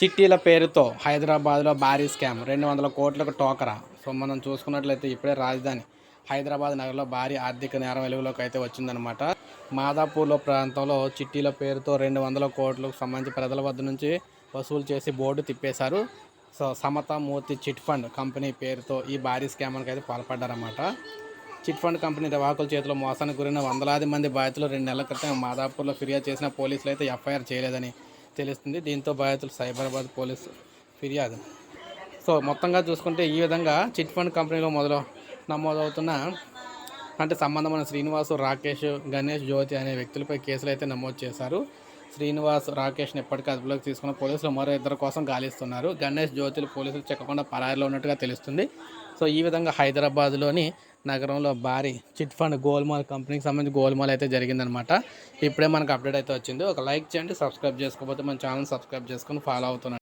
చిట్టీల పేరుతో హైదరాబాద్లో భారీ స్కామ్. రెండు వందల కోట్లకు టోకరా. సో మనం చూసుకున్నట్లయితే ఇప్పుడే రాజధాని హైదరాబాద్ నగరంలో భారీ ఆర్థిక నేరం వెలుగులోకి అయితే వచ్చిందనమాట మాదాపూర్లో ప్రాంతంలో చిట్టీల పేరుతో రెండు వందల కోట్లకు సంబంధించి ప్రజల వద్ద నుంచి వసూలు చేసి board తిప్పేశారు. So Samathamurthy chit fund company పేరుతో ఈ భారీ స్కామ్కి అయితే పాల్పడ్డారన్నమాట. చిట్ ఫండ్ కంపెనీ నిర్వాహకుల చేతిలో మోసానికి గురైన వందలాది మంది బాధితులు రెండు నెలల క్రితం మాదాపూర్లో ఫిర్యాదు చేసిన పోలీసులు అయితే ఎఫ్ఐఆర్ చేయలేదని తెలుస్తుంది దీంతో బాధితులు సైబరాబాద్ పోలీసు ఫిర్యాదు. సో మొత్తంగా చూసుకుంటే ఈ విధంగా చిట్ ఫండ్ కంపెనీలో మొదలు నమోదవుతున్న అంటే సంబంధమైన శ్రీనివాసు రాకేష్ గణేష్ జ్యోతి అనే వ్యక్తులపై కేసులు అయితే నమోదు చేశారు. శ్రీనివాస్ రాకేష్ని ఎప్పటికీ అదుపులోకి తీసుకున్న పోలీసులు మరో ఇద్దరు కోసం గాలిస్తున్నారు. గణేష్ జ్యోతులు పోలీసులు చెక్కకుండా పరారిలో ఉన్నట్టుగా తెలుస్తుంది. సో ఈ విధంగా హైదరాబాద్లోని నగరంలో భారీ చిట్ ఫండ్ గోల్మాల్ కంపెనీకి సంబంధించి గోల్మాల్ అయితే జరిగిందనమాట. ఇప్పుడే మనకు అప్డేట్ అయితే వచ్చింది. ఒక లైక్ చేయండి సబ్స్క్రైబ్ చేసుకోకపోతే మన ఛానల్ సబ్స్క్రైబ్ చేసుకొని ఫాలో అవుతున్నాను